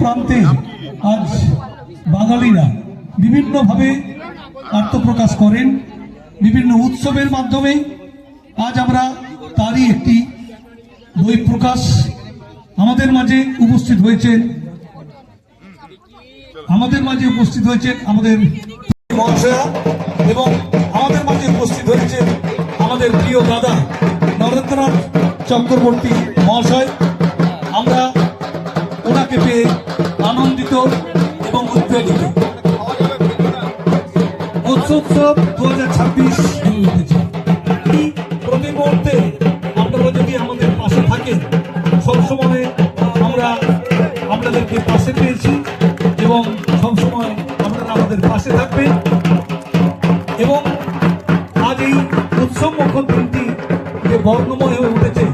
প্রান্তে আজ বাঙালিরা বিভিন্নভাবে আত্মপ্রকাশ করেন। বিভিন্ন উৎসবের মাধ্যমে আজ আমরা তারই একটি বই প্রকাশ আমাদের মাঝে উপস্থিত হয়েছেন। আমাদের মাঝে উপস্থিত হয়েছেন আমাদের এবং আমাদের মাঝে উপস্থিত হয়েছেন আমাদের প্রিয় দাদা নরেন্দ্রনাথ চক্রবর্তী মহাশয়। আমরা ওনাকে পেয়ে আনন্দিত এবং উদ্বেলিত উৎসব দু হাজার ছাব্বিশ প্রতি মুহূর্তে আপনারা যদি আমাদের পাশে থাকেন, সবসময় আমরা আপনাদেরকে পাশে পেয়েছি এবং সবসময় আপনারা আমাদের পাশে থাকবেন। এবং আজ এই উৎসব মুখর দিনটি যে বর্ণময় হয়ে উঠেছে